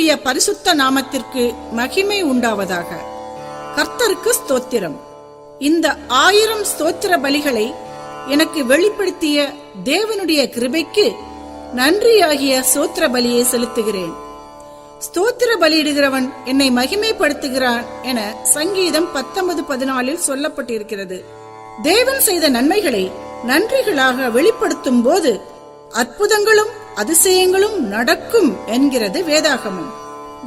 கர்த்தருடைய பரிசுத்த நாமத்திற்கு மகிமை உண்டாவதாக. கர்த்தருக்கு ஸ்தோத்திரம். இந்த ஆயிரம் ஸ்தோத்திர பலிகளை எனக்கு வெளிப்படுத்திய தேவனுடைய கிருபைக்கு நன்றியாகிய சோத்திர பலியை செலுத்துகிறேன். ஸ்தோத்திர பலியிடுகிறவன் என்னை மகிமைப்படுத்துகிறான் என சங்கீதம் பத்தொன்பது பதினாலில் சொல்லப்பட்டிருக்கிறது. தேவன் செய்த நன்மைகளை நன்றிகளாக வெளிப்படுத்தும் போது அற்புதங்களும் அதிசயங்களும் நடக்கும் என்கிறது வேதாகமம்.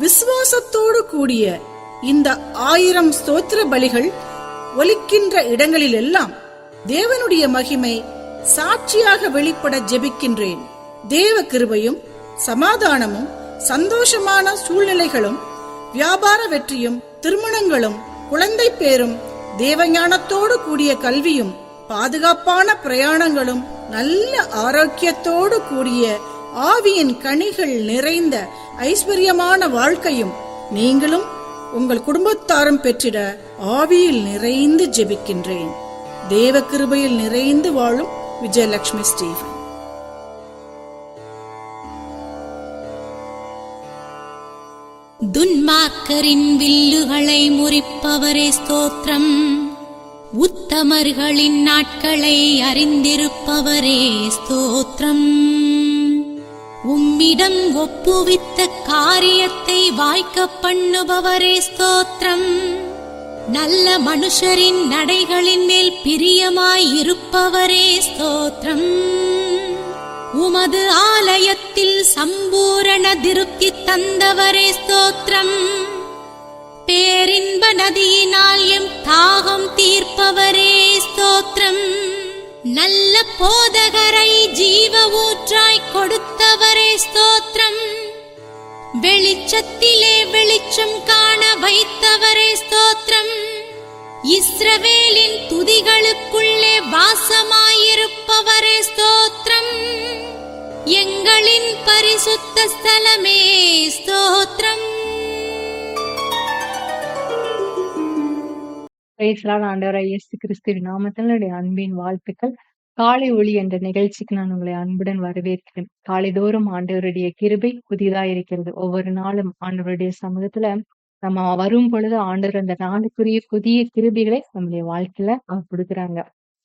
விசுவாசத்தோடு கூடிய இந்த ஆயிரம் ஸ்தோத்திர பலிகள் ஒலிக்கின்ற இடங்களிலெல்லாம் தேவனுடைய மகிமை சாட்சியாக வெளிப்பட ஜெபிக்கின்றேன். தேவ கிருபையும் சமாதானமும் சந்தோஷமான சூழ்நிலைகளும் வியாபார வெற்றியும் திருமணங்களும் குழந்தை பேரும் தேவஞானத்தோடு கூடிய கல்வியும் பாதுகாப்பான பிரயாணங்களும் நல்ல ஆரோக்கியத்தோடு கூடிய ஆவியின் கனிகள் நிறைந்த ஐஸ்வர்யமான வாழ்க்கையும் நீங்களும் உங்கள் குடும்பத்தாரும் பெற்றிட ஆவியில் நிறைந்து ஜெபிக்கின்றேன். தேவ கிருபையில் நிறைந்து வாழும் விஜயலட்சுமி ஸ்டீஃபன். துன்மாக்கரின் வில்லுகளை முறிப்பவரே ஸ்தோத்திரம். உத்தமர்களின் நாட்களை அறிந்திருப்பவரே ஸ்தோத்திரம். உம்மிடம் ஒப்புவித்த காரியத்தை வாய்க்க பண்ணுபவரே ஸ்தோத்திரம். நல்ல மனுஷரின் நடைகளின் மேல் பிரியமாயிருப்பவரே ஸ்தோத்திரம். உமது ஆலயத்தில் சம்பூரண திருப்தி தந்தவரே ஸ்தோத்திரம். பேரின்ப நதியினால் எம் தாகம் தீர்ப்பவரே ஸ்தோத்திரம். நல்ல போதகரை ஜீவ ஊற்றாய் கொடுத்தவரே ஸ்தோத்திரம். வெளிச்சத்திலே வெளிச்சம் காண வைத்தவரே ஸ்தோத்திரம். இஸ்ரவேலின் துதிகளுக்குள்ளே வாசமாயிருப்பவரே ஸ்தோத்திரம். எங்களின் பரிசுத்த ஸ்தலமே ஸ்தோத்திரம். பேசலான ஆண்டவராய் இயேசு கிறிஸ்துவின் நாமத்தில் என்னுடைய அன்பின் வாழ்த்துக்கள். காலை ஒளி என்ற நிகழ்ச்சிக்கு நான் உங்களை அன்புடன் வரவேற்கிறேன். காலைதோறும் ஆண்டவருடைய கிருபை புதிதா இருக்கிறது. ஒவ்வொரு நாளும் ஆண்டவருடைய சமூகத்துல நம்ம வரும் பொழுது ஆண்டவர் அந்த நாளுக்குரிய புதிய கிருபிகளை நம்முடைய வாழ்க்கையில அவர் கொடுக்குறாங்க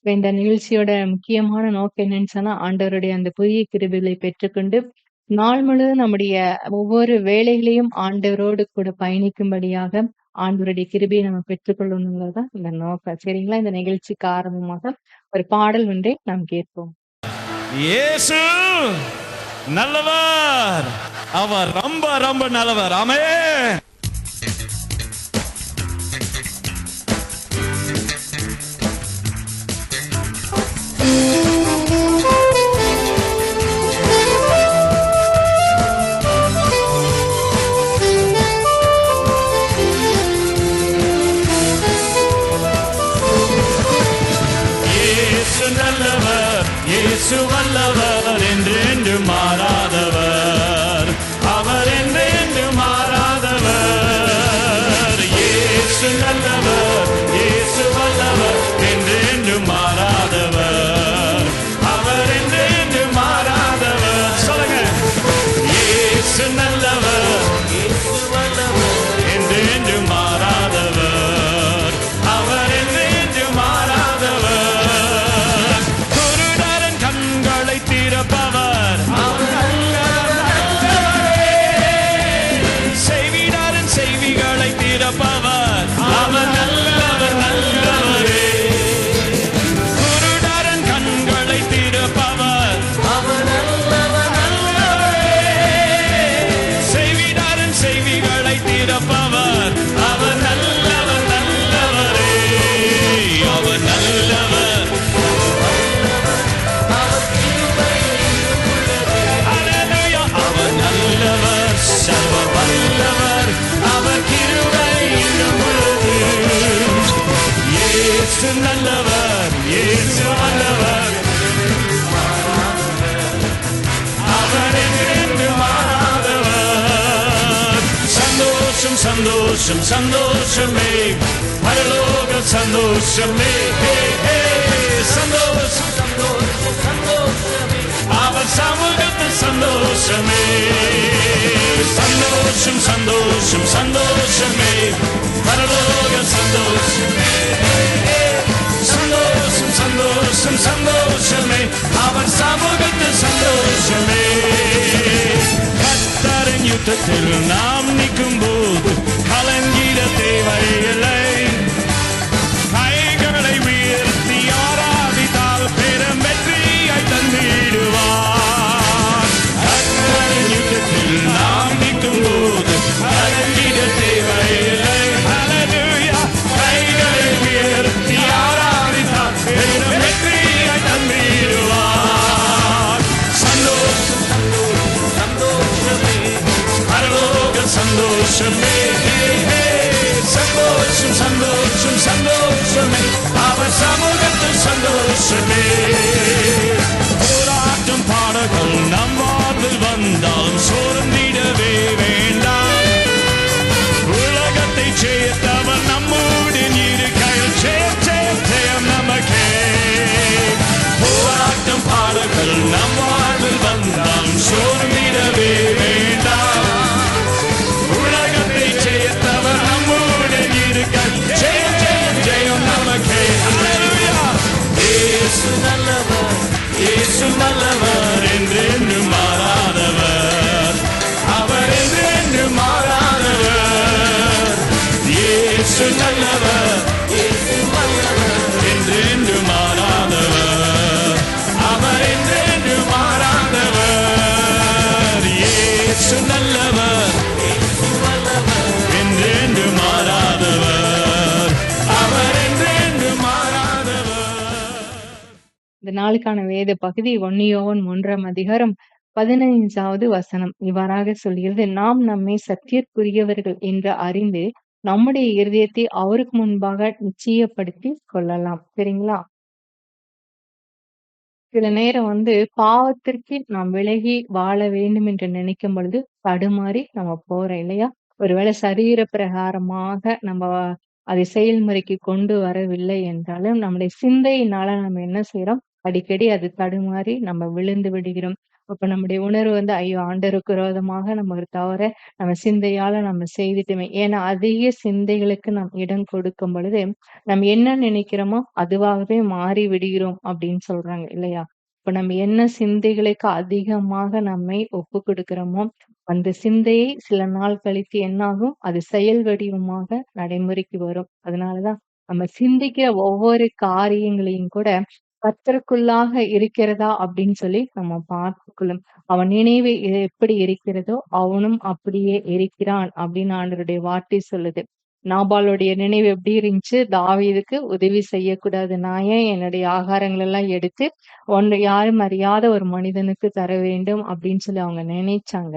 இந்த நிகழ்ச்சியோட முக்கியமான நோக்கம் என்னன்னு சொன்னா ஆண்டவருடைய அந்த புதிய கிருபிகளை பெற்றுக்கொண்டு நாள் முழுவதும் நம்முடைய ஒவ்வொரு வேலைகளையும் ஆண்டவரோடு கூட பயணிக்கும்படியாக ஆண்டவருடைய கிருபியை நம்ம பெற்றுக்கொள்ளணுங்கிறதுதான் இந்த நோக்கம். சரிங்களா? இந்த நிகழ்ச்சிக்கு ஆரம்பமாக ஒரு பாடல் ஒன்றை நாம் கேட்போம். இயேசு நல்லவர். அவர் ரொம்ப ரொம்ப நல்லவர். ஆமே இயேசு வல்லவர் சந்தோஷம் சந்தோஷமே. பரலோக சந்தோஷமே. ஹே, ஹே, சந்தோஷம் சந்தோஷம் சந்தோஷமே. அவர் சமூகத்தில் சந்தோஷமே. சந்தோஷம் சந்தோஷம் சந்தோஷமே. பரலோக சந்தோஷமே. சந்தோஷம் சந்தோஷம் சந்தோஷமே. அவர் சமூகத்து சந்தோஷமே. கூட்டத்தில் நாம் நிற்கும் போது கலங்கிட தேவையில்லை நாளுக்கான வேத பகுதி ஒன்னியோவன் மூன்றாம் அதிகாரம் பதினைஞ்சாவது வசனம். இவ்வாறாக சொல்கிறது நாம் நம்மை சத்தியற்குரியவர்கள் என்று அறிந்து நம்முடைய இருதயத்தை அவருக்கு முன்பாக நிச்சயப்படுத்தி கொள்ளலாம். சரிங்களா? சில நேரம் வந்து பாவத்திற்கு நாம் விலகி வாழ வேண்டும் என்று நினைக்கும் பொழுது தடுமாறி நம்ம போறோம் இல்லையா? ஒருவேளை சரீர பிரகாரமாக நம்ம அதை செயல்முறைக்கு கொண்டு வரவில்லை என்றாலும் நம்முடைய சிந்தையினால நம்ம என்ன செய்யறோம் அடிக்கடி அது தடுமாறி நம்ம விழுந்து விடுகிறோம். அப்ப நம்முடைய உணர்வு வந்து ஐயோ ஆண்டருக்கு விரோதமாக நம்ம ஒரு தவற நம்ம சிந்தையால நம்ம செய்துட்டுமே. ஏன்னா அதிக சிந்தைகளுக்கு நாம் இடம் கொடுக்கும் பொழுது நம்ம என்ன நினைக்கிறோமோ அதுவாகவே மாறி விடுகிறோம் அப்படின்னு சொல்றாங்க இல்லையா? இப்ப நம்ம என்ன சிந்தைகளுக்கு அதிகமாக நம்மை ஒப்பு கொடுக்கிறோமோ அந்த சிந்தையை சில நாள் கழித்து என்னாகும்? அது செயல் வடிவமாக நடைமுறைக்கு வரும். அதனாலதான் நம்ம சிந்திக்கிற ஒவ்வொரு காரியங்களையும் கூட கர்த்தருக்குள்ளாக இருக்கிறதா அப்படின்னு சொல்லி நம்ம பார்த்துக்கொள்ளும் அவன் நினைவு எ- எப்படி இருக்கிறதோ அவனும் அப்படியே இருக்கிறான் அப்படின்னு ஆண்டவருடைய வார்த்தை சொல்லுது. நாபாலுடைய நினைவு எப்படி இருந்துச்சு? தாவீதுக்கு உதவி செய்யக்கூடாது. நான் ஏன் என்னுடைய ஆகாரங்கள் எல்லாம் எடுத்து ஒன்று யாரும் அறியாத ஒரு மனிதனுக்கு தர வேண்டும் அப்படின்னு சொல்லி அவங்க நினைச்சாங்க.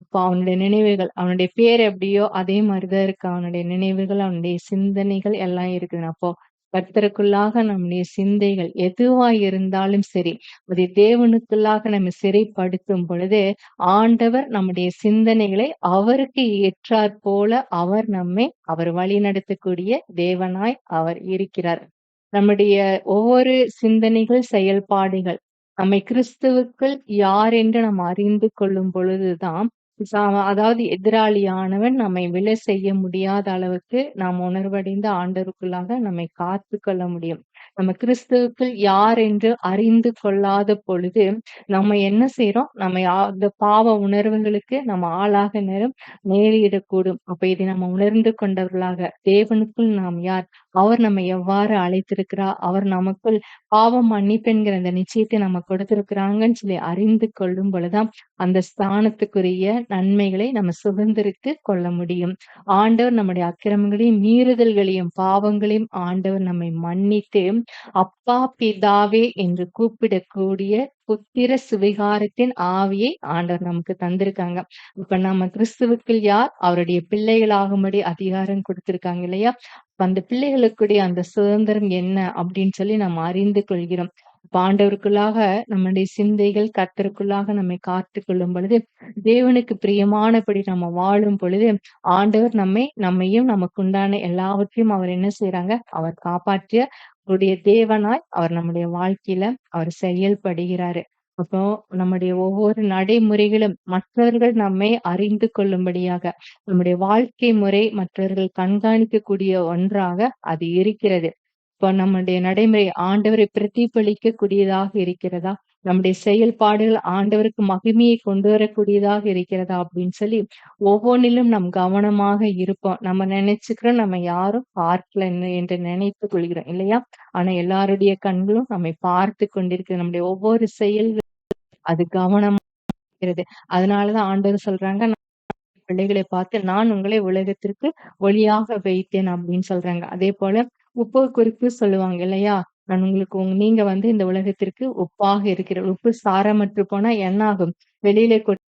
அப்போ அவனுடைய நினைவுகள் அவனுடைய பேர் எப்படியோ அதே மாதிரிதான் இருக்கு. அவனுடைய நினைவுகள் அவனுடைய சிந்தனைகள் எல்லாம் இருக்குது. அப்போ கர்த்தருக்குள்ளாக நம்முடைய சிந்தைகள் எதுவா இருந்தாலும் சரி அதை தேவனுக்குள்ளாக நம்ம சிறைப்படுத்தும் பொழுது ஆண்டவர் நம்முடைய சிந்தனைகளை அவருக்கு ஏற்றாற் போல அவர் நம்மை அவர் வழி நடத்தக்கூடிய தேவனாய் அவர் இருக்கிறார். நம்முடைய ஒவ்வொரு சிந்தனைகள் செயல்பாடுகள் நம்மை கிறிஸ்துவுக்குள் யார் என்று நாம் அறிந்து கொள்ளும் பொழுதுதான் அதாவது எதிராளியானவன் நம்மை விலை செய்ய முடியாத அளவுக்கு நாம் உணர்வடைந்த ஆண்டருக்குள்ளாக நம்மை காத்து கொள்ள முடியும். நம்ம கிறிஸ்துவுக்குள் யார் என்று அறிந்து கொள்ளாத பொழுது நம்ம என்ன செய்யறோம் நம்ம அந்த பாவ உணர்வுகளுக்கு நம்ம ஆளாக நேரம் நேரிடக்கூடும். அப்ப இதை நம்ம உணர்ந்து கொண்டவர்களாக தேவனுக்குள் நாம் யார்? அவர் நம்ம எவ்வாறு அழைத்திருக்கிறார்? அவர் நமக்குள் பாவம் மன்னிப்பென்கிற அந்த நிச்சயத்தை நம்ம கொடுத்திருக்கிறாங்கன்னு சொல்லி அறிந்து கொள்ளும் பொழுதுதான் அந்த ஸ்தானத்துக்குரிய நன்மைகளை நம்ம சுதந்திரித்து கொள்ள முடியும். ஆண்டவர் நம்முடைய அக்கிரமங்களையும் மீறுதல்களையும் பாவங்களையும் ஆண்டவர் நம்மை மன்னித்து அப்பா பிதாவே என்று கூப்பிடக்கூடிய புத்திர சுவிகாரத்தின் ஆவியை ஆண்டவர் நமக்கு தந்திருக்காங்க. இப்ப நம்ம கிறிஸ்துவுக்குள் யார்? அவருடைய பிள்ளைகளாகும்படி அதிகாரம் கொடுத்திருக்காங்க இல்லையா? அந்த பிள்ளைகளுக்குடைய அந்த சுதந்திரம் என்ன அப்படின்னு சொல்லி நம்ம அறிந்து கொள்கிறோம். பாண்டவருக்குள்ளாக நம்முடைய சிந்தைகள் கத்தருக்குள்ளாக நம்மை காத்து கொள்ளும் பொழுது தேவனுக்கு பிரியமானபடி நம்ம வாழும் பொழுது ஆண்டவர் நம்மை நம்மையும் நமக்குண்டான எல்லாவற்றையும் அவர் என்ன செய்யறாங்க அவர் காப்பாற்றிய நம்முடைய தேவனாய் அவர் நம்முடைய வாழ்க்கையில அவர் செயல்படுகிறாரு. அப்போ நம்முடைய ஒவ்வொரு நடைமுறைகளும் மற்றவர்கள் நம்மை அறிந்து கொள்ளும்படியாக நம்முடைய வாழ்க்கை முறை மற்றவர்கள் கண்காணிக்கக்கூடிய ஒன்றாக அது இருக்கிறது. இப்போ நம்முடைய நடைமுறை ஆண்டவரை பிரதிபலிக்க கூடியதாக இருக்கிறதா? நம்முடைய செயல்பாடுகள் ஆண்டவருக்கு மகிமையை கொண்டு வரக்கூடியதாக இருக்கிறதா அப்படின்னு சொல்லி ஒவ்வொன்றிலும் நம் கவனமாக இருப்போம். நம்ம நினைச்சுக்கிறோம் நம்ம யாரும் பார்க்கல என்று- நினைத்து கொள்கிறோம் இல்லையா? ஆனா எல்லாருடைய கண்களும் நம்மை பார்த்து கொண்டிருக்கு. நம்முடைய ஒவ்வொரு செயல்கள் அது கவனமா இருக்கிறது. அதனாலதான் ஆண்டவர் சொல்றாங்க பிள்ளைகளை பார்த்து நான் உங்களை உலகத்திற்கு ஒளியாக வைத்தேன் அப்படின்னு சொல்றாங்க. அதே போல உப்பு குறிப்பு சொல்லுவாங்க இல்லையா? நான் உங்களுக்கு நீங்க வந்து இந்த உலகத்திற்கு உப்பாக இருக்கிற உப்பு சாரமற்று போனா என்ன ஆகும் வெளியில கொட்டி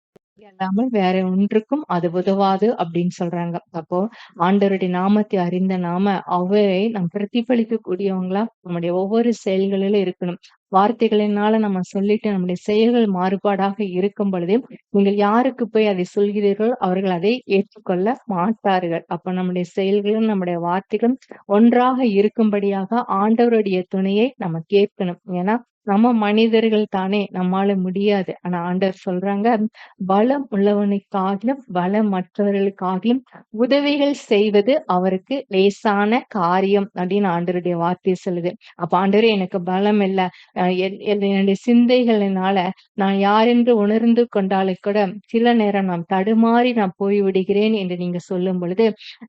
வேற ஒன்றுக்கும் அது உதவாது அப்படின்னு சொல்றாங்க. அப்போ ஆண்டவருடைய நாமத்தை அறிந்த நாம அவரை நம் பிரதிபலிக்க கூடியவங்களா நம்முடைய ஒவ்வொரு செயல்களிலும் இருக்கணும். வார்த்தைகளினால நம்ம சொல்லிட்டு நம்முடைய செயல்கள் மாறுபாடாக இருக்கும் பொழுது நீங்கள் யாருக்கு போய் அதை சொல்கிறீர்களோ அவர்கள் அதை ஏற்றுக்கொள்ள மாட்டார்கள். அப்ப நம்முடைய செயல்களும் நம்முடைய வார்த்தைகளும் ஒன்றாக இருக்கும்படியாக ஆண்டவருடைய துணையை நம்ம கேட்கணும். ஏன்னா நம்ம மனிதர்கள் தானே நம்மால முடியாது. ஆனா ஆண்டவர் சொல்றாங்க பலம் உள்ளவனுக்காகிலும் பலமற்றவர்களுக்காகிலும் உதவிகள் செய்வது அவருக்கு லேசான காரியம் அப்படின்னு ஆண்டவருடைய வார்த்தை சொல்லுது. அப்ப ஆண்டவரே எனக்கு பலம் இல்ல. என்னுடைய சிந்தைகளினால நான் யாரென்று உணர்ந்து கொண்டாலே கூட சில நேரம் நான் தடுமாறி நான் போய் விடுகிறேன் என்று நீங்க சொல்லும் பொழுது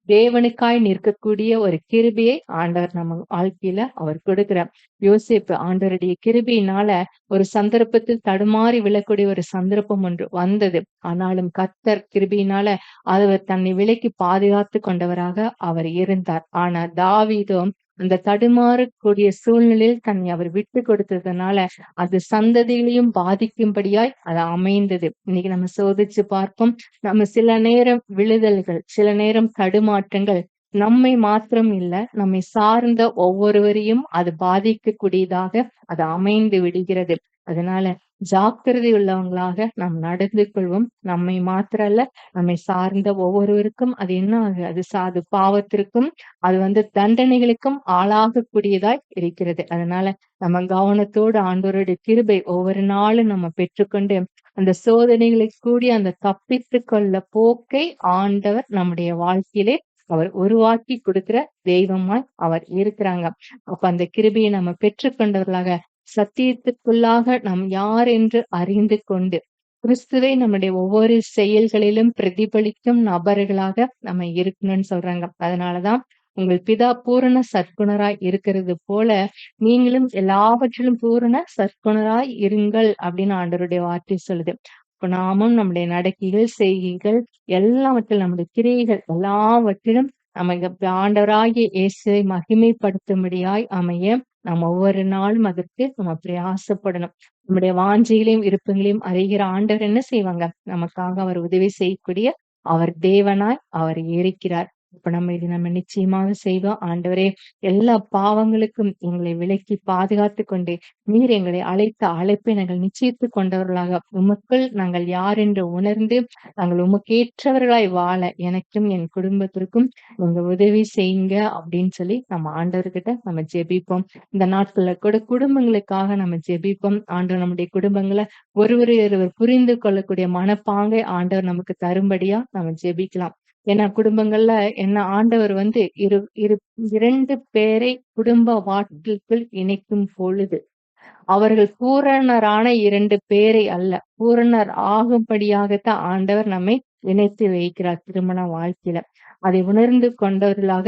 தேவனுக்காய் நிற்கக்கூடிய ஒரு கிருபியை ஆண்டவர் நம்ம வாழ்க்கையில அவர் கொடுக்கிறார். யோசிப்பு ஆண்டவருடைய கிருபையினால ஒரு சந்தர்ப்பத்தில் தடுமாறி விழக்கூடிய ஒரு சந்தர்ப்பம் ஒன்று வந்தது. ஆனாலும் கர்த்தர் கிருபியினால அவர் தன்னை விலக்கி பாதுகாத்து கொண்டவராக அவர் இருந்தார். ஆனா தாவீதும் அந்த தடுமாறக்கூடிய சூழ்நிலையில் தன்னை அவர் விட்டு கொடுத்ததுனால அது சந்ததிகளையும் பாதிக்கும்படியாய் அது அமைந்தது. இன்னைக்கு நம்ம சோதிச்சு பார்ப்போம். நம்ம சில நேரம் விழுதல்கள் சில நேரம் தடுமாற்றங்கள் நம்மை மாத்திரம் இல்ல நம்மை சார்ந்த ஒவ்வொருவரையும் அது பாதிக்கக்கூடியதாக அது அமைந்து விடுகிறது. அதனால ஜாக்கிரதை உள்ளவங்களாக நாம் நடந்து கொள்வோம். நம்மை மாத்திரம் அல்ல நம்மை சார்ந்த ஒவ்வொருவருக்கும் அது என்ன ஆகுது அது சாது பாவத்திற்கும் அது வந்து தண்டனைகளுக்கும் ஆளாகக்கூடியதாய் இருக்கிறது. அதனால நம்ம கவனத்தோடு ஆண்டவருடைய கிருபை ஒவ்வொரு நாளும் நம்ம பெற்றுக்கொண்டு அந்த சோதனைகளை கூடி அந்த தப்பித்து கொள்ள போக்கை ஆண்டவர் நம்முடைய வாழ்க்கையிலே அவர் உருவாக்கி கொடுக்கிற தெய்வமாய் அவர் இருக்கிறாங்க. அப்ப அந்த கிருபியை நம்ம பெற்றுக்கொண்டவர்களாக சத்தியத்துக்குள்ளாக நாம் யார் என்று அறிந்து கொண்டு கிறிஸ்துவை நம்முடைய ஒவ்வொரு செயல்களிலும் பிரதிபலிக்கும் நபர்களாக நம்ம இருக்கணும்னு சொல்றாங்க. அதனாலதான் உங்கள் பிதா பூரண சற்குணராய் இருக்கிறது போல நீங்களும் எல்லாவற்றிலும் பூரண சற்குணராய் இருங்கள் அப்படின்னு ஆண்டவருடைய வார்த்தை சொல்லுது. இப்போ நாமும் நம்முடைய நடக்கைகள் செய்கைகள் எல்லாவற்றிலும் நம்முடைய கிரியைகள் எல்லாவற்றிலும் நம்ம இங்க ஆண்டவராகிய இயேசுவை மகிமைப்படுத்தும்படியாய் அமைய நாம் ஒவ்வொரு நாளும் அதற்கு நம்ம பிரயாசப்படணும். நம்முடைய வாஞ்சைகளையும் விருப்பங்களையும் அறிகிற ஆண்டவர் என்ன செய்வாங்க? நமக்காக அவர் உதவி செய்யக்கூடிய அவர் தேவனாய் அவர் இருக்கிறார். இப்ப நம்ம இது நம்ம நிச்சயமாக செய்வோம் ஆண்டவரே எல்லா பாவங்களுக்கும் எங்களை விலக்கி பாதுகாத்து கொண்டு நீர் எங்களை அழைத்த அழைப்பை நாங்கள் நிச்சயித்து கொண்டவர்களாக. உமக்குள் நாங்கள் யார் என்று உணர்ந்து நாங்கள் உமக்கேற்றவர்களாய் வாழ எனக்கும் என் குடும்பத்திற்கும் உங்க உதவி செய்யுங்க அப்படின்னு சொல்லி நம்ம ஆண்டவர்கிட்ட நம்ம ஜெபிப்போம். இந்த நாட்கள்ல கூட குடும்பங்களுக்காக நம்ம ஜெபிப்போம். ஆண்டவர் நம்முடைய குடும்பங்களை ஒருவரையொருவர் புரிந்து கொள்ளக்கூடிய மனப்பாங்கை ஆண்டவர் நமக்கு தரும்படியா நம்ம ஜெபிக்கலாம். ஏன்னா குடும்பங்கள்ல என்ன ஆண்டவர் வந்து இரு இரு இரண்டு பேரை குடும்ப வாழ்க்கைக்குள் இணைக்கும் பொழுது அவர்கள் பூரணரான இரண்டு பேரை அல்ல பூரணர் ஆகும்படியாகத்தான் ஆண்டவர் நம்மை இணைத்து வைக்கிறார் திருமண வாழ்க்கையில. அதை உணர்ந்து கொண்டவர்களாக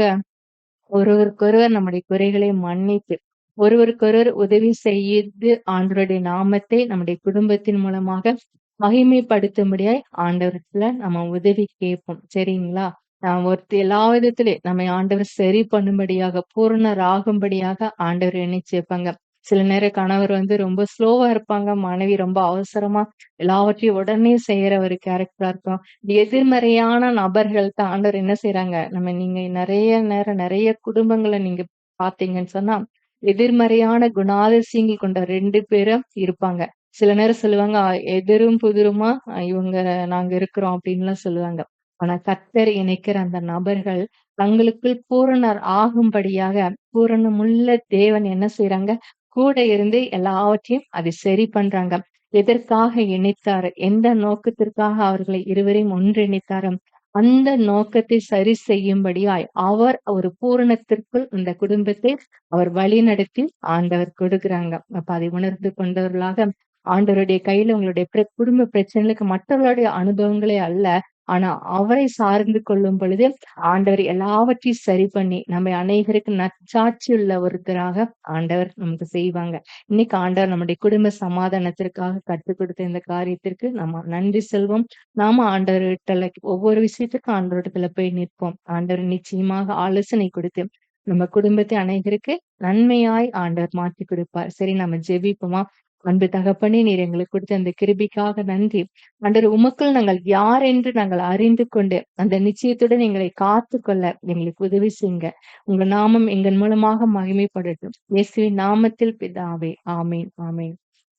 ஒருவருக்கொருவர் நம்முடைய குறைகளை மன்னித்து ஒருவருக்கொருவர் உதவி செய்து ஆண்டவருடைய நாமத்தை நம்முடைய குடும்பத்தின் மூலமாக மகிமைப்படுத்தும்படியாய் ஆண்டவரத்துல நம்ம உதவி கேட்போம். சரிங்களா? நாம் ஒருத்தர் எல்லா விதத்திலே நம்ம ஆண்டவர் சரி பண்ணும்படியாக பூரணர் ஆகும்படியாக ஆண்டவர் நினைச்சிருப்பாங்க சில நேரம் கணவர் வந்து ரொம்ப ஸ்லோவா இருப்பாங்க. மனைவி ரொம்ப அவசரமா எல்லாவற்றையும் உடனே செய்யற ஒரு கேரக்டரா இருக்கும் எதிர்மறையான நபர்கள் தான் ஆண்டவர் என்ன செய்யறாங்க நம்ம நீங்க நிறைய நேரம் நிறைய குடும்பங்களை நீங்க பாத்தீங்கன்னு சொன்னா எதிர்மறையான குணாதிசயங்கள் கொண்ட ரெண்டு பேரும் இருப்பாங்க. சில நேரம் சொல்லுவாங்க எதிரும் புதிருமா? இவங்க நாங்க இருக்கிறோம் அப்படின்லாம் சொல்லுவாங்க. ஆனா கர்த்தர் இணைக்கிற அந்த நபர்கள் தங்களுக்குள் பூரணர் ஆகும்படியாக பூரணமுள்ள தேவன் என்ன செய்யறாங்க கூட இருந்து எல்லாவற்றையும் அதை சரி பண்றாங்க. எதற்காக இணைத்தார்? எந்த நோக்கத்திற்காக அவர்களை இருவரையும் ஒன்றிணைத்தாரோ? அந்த நோக்கத்தை சரி செய்யும்படியாய் அவர் ஒரு பூரணத்திற்குள் இந்த குடும்பத்தை அவர் வழி நடத்தி ஆண்டவர் கொடுக்குறாங்க. அப்ப அதை உணர்ந்து கொண்டவர்களாக ஆண்டவருடைய கையில உங்களுடைய பிர- குடும்ப பிரச்சனைகளுக்கு மற்றவர்களுடைய அனுபவங்களே அல்ல. ஆனா அவரை சார்ந்து கொள்ளும் பொழுது ஆண்டவர் எல்லாவற்றையும் சரி பண்ணி நம்ம அநேகருக்கு நச்சாட்சி உள்ள ஒருத்தராக ஆண்டவர் நமக்கு செய்வாங்க. இன்னைக்கு ஆண்டவர் நம்முடைய குடும்ப சமாதானத்திற்காக கற்றுக் கொடுத்த இந்த காரியத்திற்கு நம்ம நன்றி செல்வோம். நாம ஆண்டவர்கிட்ட ஒவ்வொரு விஷயத்துக்கும் ஆண்டவரிடத்துல போய் நிற்போம். ஆண்டவர் நிச்சயமாக ஆலோசனை கொடுத்து நம்ம குடும்பத்தை அநேகருக்கு நன்மையாய் ஆண்டவர் மாற்றி கொடுப்பார். சரி நம்ம ஜெபிப்போமா? அன்பு தகப்பனே நீர் எங்களுக்கு கொடுத்த அந்த கிருபிக்காக நன்றி. அன்றர் உமக்குள் நாங்கள் யார் என்று நாங்கள் அறிந்து கொண்டு அந்த நிச்சயத்துடன் எங்களை காத்து கொள்ள எங்களுக்கு உதவி செய்யுங்க. உங்க நாமம் எங்கள் மூலமாக மகிமைப்படட்டும். இயேசுவின் நாமத்தில் பிதாவே ஆமேன் ஆமேன்.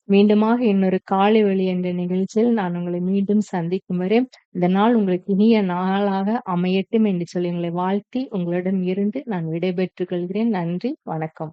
மீண்டுமாக இன்னொரு காலை வழி என்ற நிகழ்ச்சியில் நான் உங்களை மீண்டும் சந்திக்கும் வரை இந்த நாள் உங்களுக்கு இனிய நாளாக அமையட்டும் என்று சொல்லி உங்களை வாழ்த்தி உங்களிடம் இருந்து நான் விடைபெற்றுக் கொள்கிறேன். நன்றி வணக்கம்.